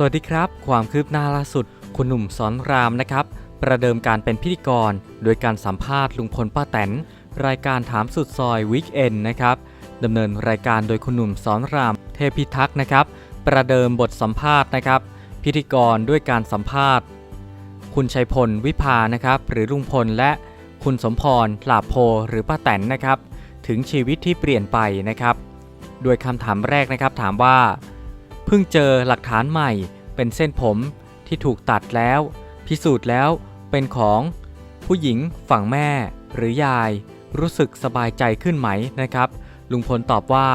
สวัสดีครับ ความคืบหน้าล่าสุด คุณหนุ่มสอนรามนะครับ ประเดิมการเป็นพิธีกร โดยการสัมภาษณ์ลุงพลป้าแตน รายการถามสุดซอยวิกเอนนะครับดำเนินรายการโดยคุณหนุ่มสอนราม เทพิทักษ์นะครับ ประเดิมบทสัมภาษณ์นะครับ พิธีกรด้วยการสัมภาษณ์ คุณชัยพลวิภานะครับ หรือลุงพลและคุณสมพรหลาโพหรือป้าแตนนะครับ ถึงชีวิตที่เปลี่ยนไปนะครับ โดยคำถามแรกนะครับถามว่า เพิ่งเจอหลักฐานใหม่ เป็นเส้นผมที่ถูกตัดแล้ว พิสูจน์แล้วเป็นของ ผู้หญิงฝั่งแม่หรือยาย รู้สึกสบายใจขึ้นไหมนะครับ ลุงพลตอบว่า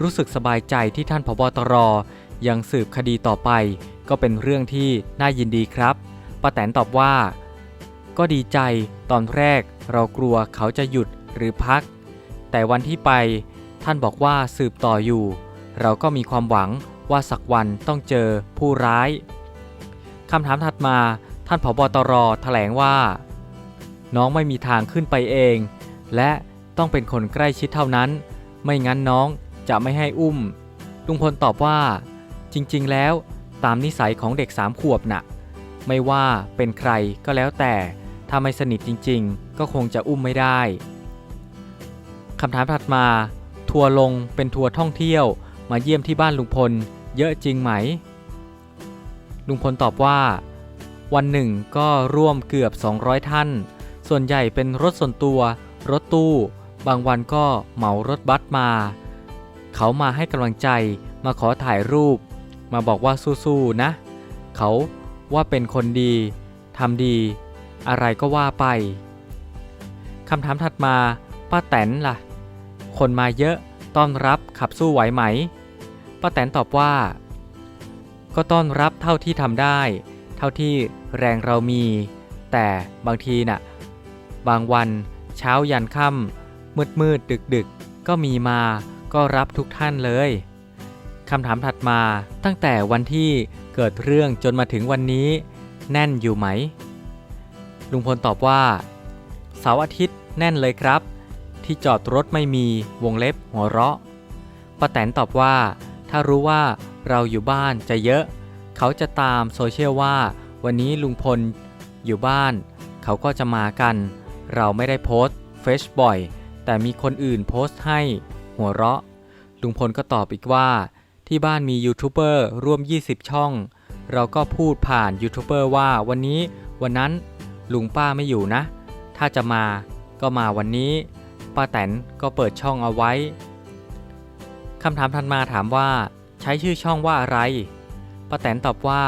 รู้สึกสบายใจที่ท่านผบตรยังสืบคดีต่อไป ก็เป็นเรื่องที่น่ายินดีครับป้าแตนตอบว่า ก็ดีใจตอนแรกเรากลัวเขาจะหยุดหรือพัก แต่วันที่ไปท่านบอกว่าสืบต่ออยู่ เราก็มีความหวัง ว่าสักวันต้องเจอผู้ร้ายคำถามถัดมาท่านผบตรแถลงว่า น้องไม่มีทางขึ้นไปเอง และต้องเป็นคนใกล้ชิดเท่านั้น ไม่งั้นน้องจะไม่ให้อุ้ม ลุงพลตอบว่า จริงๆ แล้วตามนิสัยของเด็กสามขวบน่ะ ไม่ว่าเป็นใครก็แล้วแต่ ถ้าไม่สนิทจริงๆ ก็คงจะอุ้มไม่ได้คำถามถัดมา ทัวร์ลงเป็นทัวร์ท่องเที่ยวมาเยี่ยมที่บ้านลุงพล เยอะจริงไหม ลุงพลตอบว่า วันหนึ่งก็ร่วมเกือบ 200 ท่าน ส่วนใหญ่เป็นรถส่วนตัว รถตู้ บางวันก็เหมารถบัสมา เขามาให้กำลังใจ มาขอถ่ายรูป มาบอกว่าสู้ๆนะ เขาว่าเป็นคนดี ทำดี อะไรก็ว่าไปคำถามถัดมา ป้าแตนล่ะ คนมาเยอะ ต้อนรับขับสู้ไหวไหม ป้าแตนตอบว่า ก็ต้อนรับเท่าที่ทำได้ เท่าที่แรงเรามี แต่บางทีน่ะ บางวันเช้ายันค่ำมืดมืดดึกดึกก็มีมาก็รับทุกท่านเลยคำถามถัดมาตั้งแต่วันที่เกิดเรื่องจนมาถึงวันนี้ แน่นอยู่ไหม ลุงพลตอบว่า เสาร์อาทิตย์แน่นเลยครับ ที่จอดรถไม่มีวงเล็บหัวเราะป้าแตนตอบว่า ถ้ารู้ว่าเราอยู่บ้านจะเยอะ เขาจะตามโซเชียลว่า วันนี้ลุงพลอยู่บ้าน เขาก็จะมากัน เราไม่ได้โพสต์เฟซบ่อย แต่มีคนอื่นโพสต์ให้ หัวเราะ ลุงพลก็ตอบอีกว่า ที่บ้านมียูทูบเบอร์ร่วม 20 ช่อง เราก็พูดผ่านยูทูบเบอร์ว่าวันนี้วันนั้นลุงป้าไม่อยู่นะ ถ้าจะมาก็มาวันนี้ ป้าแตนก็เปิดช่องเอาไว้ คำถามทันมาถามว่าใช้ชื่อช่องว่าอะไร ป้าแตนตอบว่า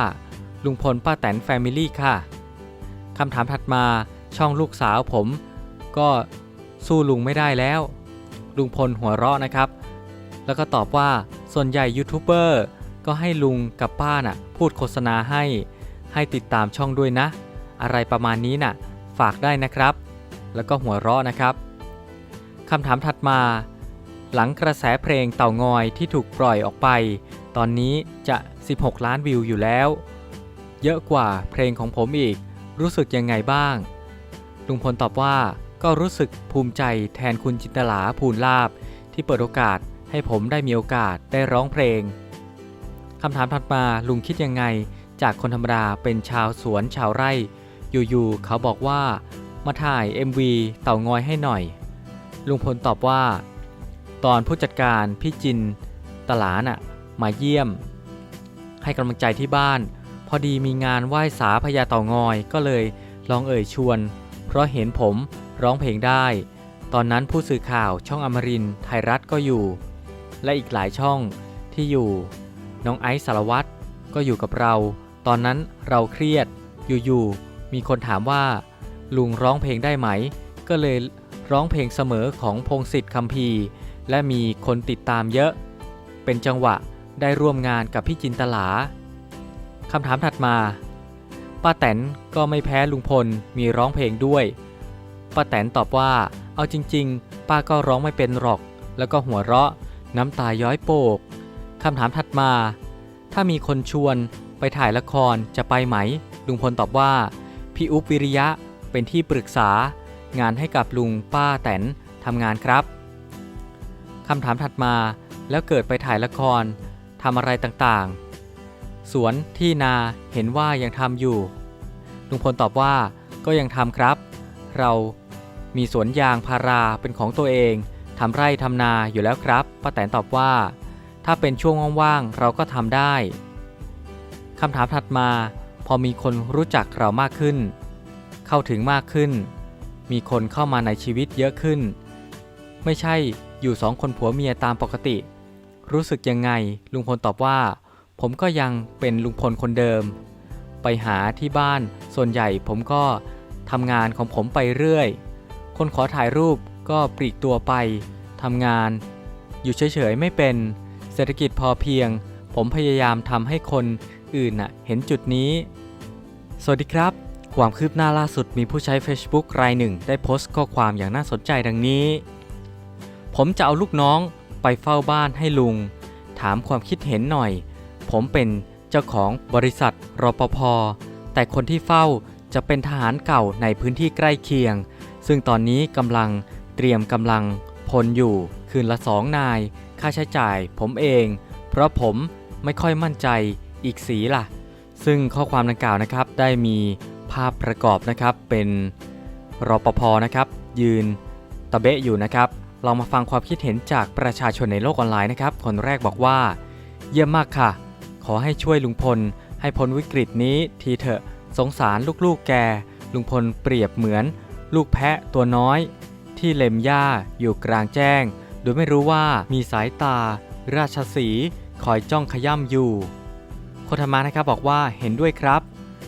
ลุงพลป้าแตนแฟมิลี่ค่ะ คำถามถัดมาช่องลูกสาวผม ก็สู้ลุงไม่ได้แล้ว ลุงพลหัวเราะนะครับ แล้วก็ตอบว่าส่วนใหญ่ยูทูบเบอร์ก็ให้ลุงกับป้าน่ะพูดโฆษณาให้ ให้ติดตามช่องด้วยนะ อะไรประมาณนี้น่ะ ฝากได้นะครับ แล้วก็หัวเราะนะครับคำถามถัดมา หลังกระแสเพลงเต่างอยที่ถูกปล่อยออกไป ตอนนี้จะ 16 ล้านวิวอยู่แล้ว เยอะกว่าเพลงของผมอีก รู้สึกยังไงบ้าง ลุงพลตอบว่าก็รู้สึกภูมิใจแทนคุณจินตลาภูลลาบ ที่เปิดโอกาสให้ผมได้มีโอกาสได้ร้องเพลงคำถามถัดมาลุงคิดยังไง จากคนธรรมดาเป็นชาวสวนชาวไร่ อยู่ๆเขาบอกว่า มาถ่าย MV เต่างอยให้หน่อย ลุงพลตอบว่า ตอนผู้จัดการพี่จิน ตลาน่ะมาเยี่ยม ให้กำลังใจที่บ้าน พอดีมีงานไหว้สาพญาเต่างอยก็เลยลองเอ่ยชวน เพราะเห็นผมร้องเพลงได้ ตอนนั้นผู้สื่อข่าวช่องอมรินไทยรัฐก็อยู่ และอีกหลายช่องที่อยู่ น้องไอซ์สารวัตรก็อยู่กับเรา ตอนนั้นเราเครียดอยู่ๆมีคนถามว่า ลุงร้องเพลงได้ไหม ก็เลยร้องเพลงเสมอของพงศิษฐ์คัมภี และมีคนติดตามเยอะ เป็นจังหวะได้ร่วมงานกับพี่จินตลาคำถามถัดมา ป้าแตนก็ไม่แพ้ลุงพลมีร้องเพลงด้วย ป้าแตนตอบว่า เอาจริง ๆ ป้าก็ร้องไม่เป็นหรอก แล้วก็หัวเราะ น้ำตาย้อยโปกคำถามถัดมา ถ้ามีคนชวนไปถ่ายละครจะไปไหม ลุงพลตอบว่า พี่อุ๊บวิริยะเป็นที่ปรึกษางานให้กับลุงป้าแตนทำงานครับ คำถามถัดมาแล้วเกิดไปถ่ายละครทำอะไรต่างๆ สวนที่นาเห็นว่ายังทำอยู่ลุงพลตอบว่าก็ยังทำครับ เรามีสวนยางพาราเป็นของตัวเองทำไร่ทำนาอยู่แล้วครับป้าแตนตอบว่า ถ้าเป็นช่วงว่างๆเราก็ทำได้คำถามถัดมา พอมีคนรู้จักเรามากขึ้น เข้าถึงมากขึ้น มีคนเข้ามาในชีวิตเยอะขึ้น ไม่ใช่ อยู่สองคนผัวเมียตามปกติ รู้สึกยังไง ลุงพลตอบว่า ผมก็ยังเป็นลุงพลคนเดิม ไปหาที่บ้านส่วนใหญ่ผมก็ทำงานของผมไปเรื่อย คนขอถ่ายรูปก็ปลีกตัวไปทำงาน อยู่เฉยๆไม่เป็น เศรษฐกิจพอเพียง ผมพยายามทำให้คนอื่นน่ะเห็นจุดนี้ สวัสดีครับ ความคืบหน้าล่าสุดมีผู้ใช้ Facebook รายหนึ่ง ได้โพสต์ข้อความอย่างน่าสนใจดังนี้ ผมจะเอาลูกน้องไปเฝ้าบ้านให้ลุง ถามความคิดเห็นหน่อย ผมเป็นเจ้าของบริษัทรปภ แต่คนที่เฝ้าจะเป็นทหารเก่าในพื้นที่ใกล้เคียง ซึ่งตอนนี้กำลังเตรียมกำลังพลอยู่คืนละสองนาย ค่าใช้จ่ายผมเอง เพราะผมไม่ค่อยมั่นใจอีกสีล่ะ ซึ่งข้อความดังกล่าวนะครับได้มีภาพประกอบนะครับเป็นรปภนะครับ ยืนตะเบะอยู่นะครับ ลองมาฟังความคิดเห็นจากประชาชนในโลกออนไลน์นะครับ คนแรกบอกว่า เยี่ยมมากค่ะ ขอให้ช่วยลุงพล ให้พ้นวิกฤตนี้ทีเถอะ สงสารลูกๆแก ลุงพลเปรียบเหมือน ลูกแพะตัวน้อย ที่เล็มหญ้าอยู่กลางแจ้ง โดยไม่รู้ว่ามีสายตา ราชสีคอยจ้องขย่ำอยู่ โคธรรมานะครับบอกว่าเห็นด้วยครับ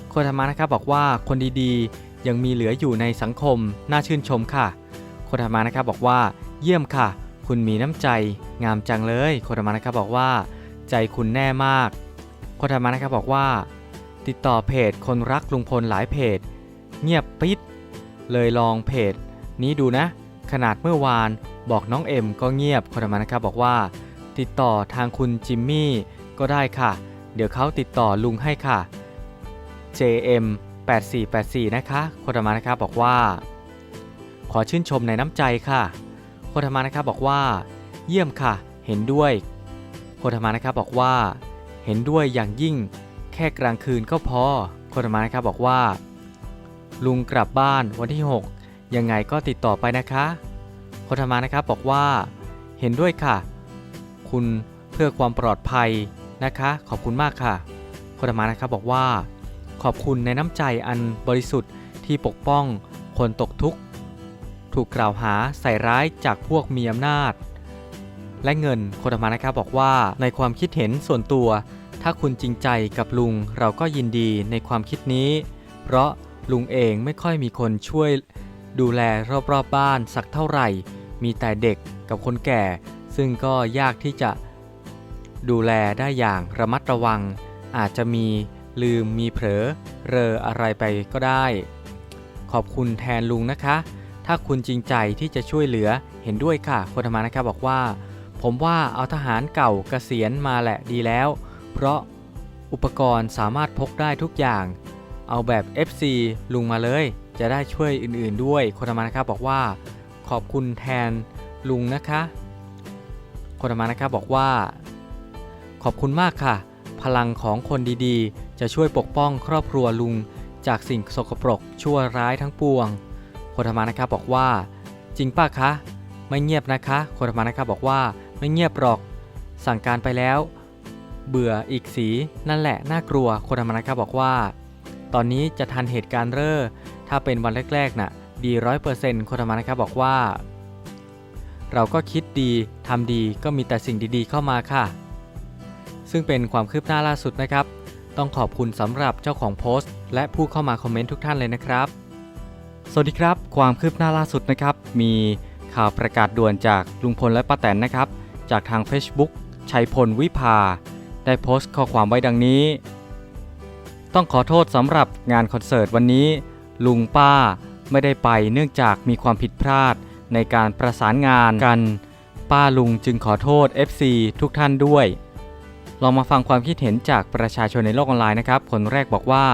โคธรรมานะครับบอกว่าคนดีๆ ยังมีเหลืออยู่ในสังคมน่าชื่นชมค่ะ โคธรรมานะครับบอกว่า เยี่ยมค่ะ คุณมีน้ำใจ งามจังเลยโคธรรมานะครับบอกว่า ใจคุณแน่มากโคธรรมานะครับบอกว่า ติดต่อเพจคนรักลุงพลหลายเพจ เงียบปิด เลยลองเพจ นี้ดูนะ ขนาดเมื่อวานบอกน้องเอ็มก็เงียบโคนมานะครับบอกว่า ติดต่อทางคุณจิมมี่ก็ได้ค่ะ เดี๋ยวเขาติดต่อลุงให้ค่ะ JM 8484 นะคะโคนมานะครับบอกว่าขอชื่นชมในน้ำใจค่ะ โคธรรมานะครับบอกว่า เยี่ยมค่ะ เห็นด้วยโคธรรมานะครับบอกว่า เห็นด้วยอย่างยิ่ง แค่กลางคืนก็พอโคธรรมานะครับบอกว่า ลุงกลับบ้านวันที่ 6 ยังไงก็ติดต่อไปนะคะโคธรรมานะครับบอกว่า เห็นด้วยค่ะ คุณเพื่อความปลอดภัยนะคะ ขอบคุณมากค่ะโคธรรมานะครับบอกว่า ขอบคุณในน้ำใจอันบริสุทธิ์ที่ปกป้องคนตกทุกข์ ถูกกล่าวหาใส่ร้ายจากพวกมีอำนาจ และเงินโคธรรมานะครับบอกว่าในความคิดเห็นส่วนตัว ถ้าคุณจริงใจกับลุงเราก็ยินดีในความคิดนี้ เพราะลุงเองไม่ค่อยมีคนช่วยดูแลรอบๆบบ้านสักเท่าไหร่ มีแต่เด็กกับคนแก่ ซึ่งก็ยากที่จะดูแลได้อย่างระมัดระวัง อาจจะมีลืมมีเผลอเรออะไรไปก็ได้ ขอบคุณแทนลุงนะคะ ถ้าคุณจริงใจที่จะช่วยเหลือเห็นด้วยค่ะคนธรรมานะครับบอกว่า ผมว่าเอาทหารเก่าเกษียณมาแหละดีแล้ว เพราะอุปกรณ์สามารถพกได้ทุกอย่าง เอาแบบ FC ลุงมาเลย จะได้ช่วยอื่นๆด้วยคนธรรมานะครับบอกว่า ขอบคุณแทนลุงนะคะ คนธรรมานะครับบอกว่า ขอบคุณมากค่ะ พลังของคนดีๆ จะช่วยปกป้องครอบครัวลุง จากสิ่งสกปรกชั่วร้ายทั้งปวง คนธรรมานะครับบอกว่า จริงป้าคะ ไม่เงียบนะคะ คนธรรมานะครับบอกว่าไม่เงียบหรอก สั่งการไปแล้ว เบื่ออีกสีนั่นแหละน่ากลัวคนธรรมานะครับบอกว่า ตอนนี้จะทันเหตุการณ์เร่อ ถ้าเป็นวันแรกๆน่ะดีร้อยเปอร์เซ็นต์คนธรรมานะครับบอกว่า เราก็คิดดีทำดีก็มีแต่สิ่งดีๆเข้ามาค่ะ ซึ่งเป็นความคืบหน้าล่าสุดนะครับ ต้องขอบคุณสำหรับเจ้าของโพสต์ และผู้เข้ามาคอมเมนต์ทุกท่านเลยนะครับ สวัสดีครับ ความคืบหน้าล่าสุดนะครับ มีข่าวประกาศด่วนจากลุงพลและป้าแตนนะครับ จากทาง Facebook ชัยพลวิภา ได้โพสต์ข้อความไว้ดังนี้ ต้องขอโทษสำหรับงานคอนเสิร์ตวันนี้ ลุงป้าไม่ได้ไปเนื่องจากมีความผิดพลาดในการประสานงานกัน ป้าลุงจึงขอโทษ FC ทุกท่านด้วย ลองมาฟังความคิดเห็นจากประชาชนในโลกออนไลน์นะครับ คนแรกบอกว่า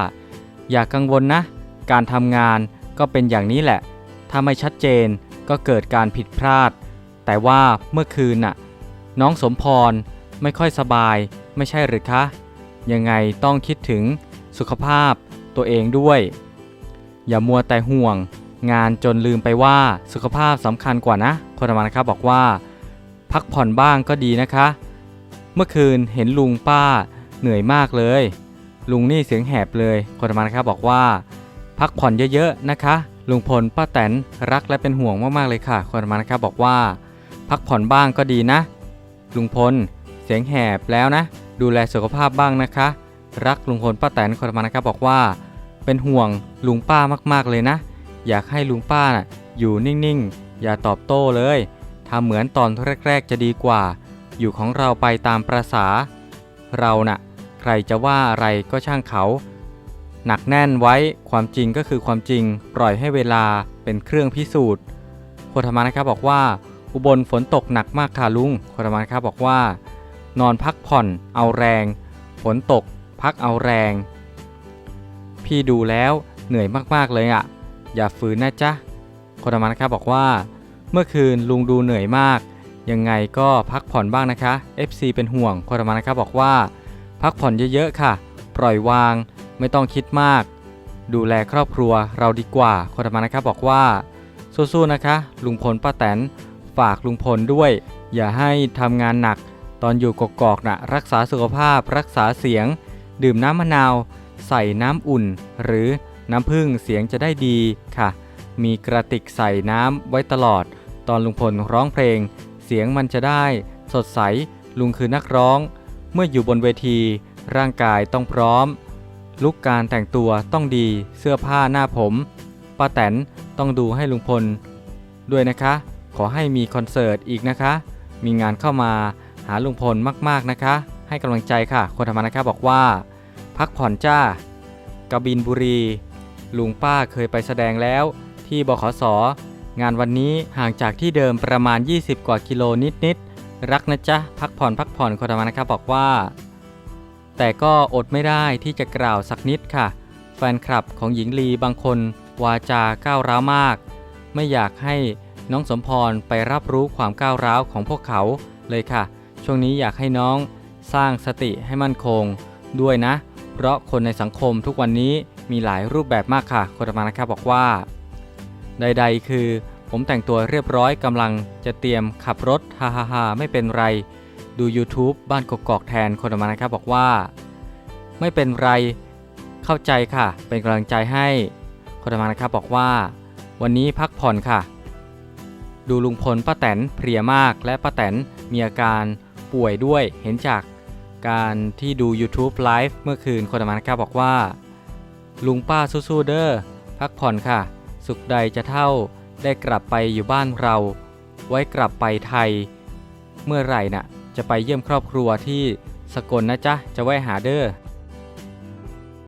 อย่ากกังวลนะ การทำงาน ก็เป็นอย่างนี้แหละ ถ้าไม่ชัดเจนก็เกิดการผิดพลาด แต่ว่าเมื่อคืนน่ะ น้องสมพรไม่ค่อยสบายไม่ใช่หรือคะ ยังไงต้องคิดถึงสุขภาพตัวเองด้วย อย่ามัวแต่ห่วง งานจนลืมไปว่าสุขภาพสำคัญกว่านะคนธรรมานะครับบอกว่า พักผ่อนบ้างก็ดีนะคะ เมื่อคืนเห็นลุงป้าเหนื่อยมากเลย ลุงนี่เสียงแหบเลยคนธรรมานะครับบอกว่า พักผ่อนเยอะๆนะคะ ลุงพลป้าแตนรักและเป็นห่วงมากๆเลยค่ะคนมานะครับบอกว่า พักผ่อนบ้างก็ดีนะ ลุงพลเสียงแหบแล้วนะ ดูแลสุขภาพบ้างนะคะ รักลุงพลป้าแตนคนมานะครับบอกว่า เป็นห่วงลุงป้ามากๆเลยนะ อยากให้ลุงป้านะอยู่นิ่งๆ อย่าตอบโต้เลยทำเหมือนตอนแรกๆจะดีกว่า อยู่ของเราไปตามประษา เราน่ะ ใครจะว่าอะไรก็ช่างเขา หนักแน่นไว้ความจริงก็คือความจริง ปล่อยให้เวลาเป็นเครื่องพิสูจน์โคธรรมานะครับบอกว่า อุบลฝนตกหนักมากค่ะลุงโคธรรมานะครับบอกว่า นอนพักผ่อนเอาแรง ฝนตก พักเอาแรง พี่ดูแล้วเหนื่อยมากๆเลยอะ่ะ อย่าฝืนนะจ๊ะโคธรรมานะครับบอกว่า เมื่อคืนลุงดูเหนื่อยมาก ยังไงก็พักผ่อนบ้างนะคะ FC เป็นห่วงโคธรรมานะครับบอกว่า พักผ่อนเยอะๆค่ะ ปล่อยวาง ไม่ต้องคิดมาก ดูแลครอบครัวเราดีกว่าโคธรรมานะครับบอกว่า สู้ๆนะคะ ลุงพลป้าแตนฝากลุงพลด้วย อย่าให้ทำงานหนัก ตอนอยู่กกอกๆนะรักษาสุขภาพ รักษาเสียง ดื่มน้ำมะนาว ใส่น้ำอุ่น หรือน้ำผึ้งเสียงจะได้ดีค่ะ มีกระติกใส่น้ำไว้ตลอด ตอนลุงพลร้องเพลง เสียงมันจะได้ สดใสลุงคือนักร้อง เมื่ออยู่บนเวที ร่างกายต้องพร้อม ลุกการแต่งตัวต้องดีเสื้อผ้าหน้าผมป้าแตนต้องดูให้ลุงพล ด้วยนะคะ ขอให้มีคอนเสิร์ตอีกนะคะ มีงานเข้ามาหาลุงพลมากๆนะคะ ให้กำลังใจค่ะ คนธรรมนะครับอกว่า พักผ่อนจ้ากบินบุรี ลุงป้าเคยไปแสดงแล้ว ที่บขสงานวันนี้ห่างจากที่เดิมประมาณ 20 กว่ากิโลนิดๆรักนะจ๊ะพักผ่อนพักผ่อนคนธรรมนะครับบอกว่า แต่ก็อดไม่ได้ที่จะกล่าวสักนิดค่ะ แฟนคลับของหญิงลีบางคนวาจาก้าวร้าวมาก ไม่อยากให้น้องสมพรไปรับรู้ความก้าวร้าวของพวกเขาเลยค่ะ ช่วงนี้อยากให้น้องสร้างสติให้มั่นคงด้วยนะ เพราะคนในสังคมทุกวันนี้มีหลายรูปแบบมากค่ะคนธรรมานะครับบอกว่า ใด ๆ คือ ผมแต่งตัวเรียบร้อยกำลังจะเตรียมขับรถฮ่าฮ่าฮ่าไม่เป็นไร ดู YouTube บ้านกกอกแทนคนธรรมานะครับบอกว่า ไม่เป็นไรเข้าใจค่ะ เป็นกำลังใจให้คนธรรมานะครับบอกว่า วันนี้พักผ่อนค่ะ ดูลุงพลป้าแตนเพลียมากและป้าแตนมีอาการป่วยด้วยเห็นจากการที่ดู YouTube Live เมื่อคืนคนธรรมานะครับบอกว่า ลุงป้าสู้ๆเด้อพักผ่อนค่ะ สุขใดจะเท่าได้กลับไปอยู่บ้านเรา ไว้กลับไปไทย เมื่อไหร่น่ะ จะไปเยี่ยมครอบครัวที่สกลนะจ๊ะ จะไว้หาเด้อ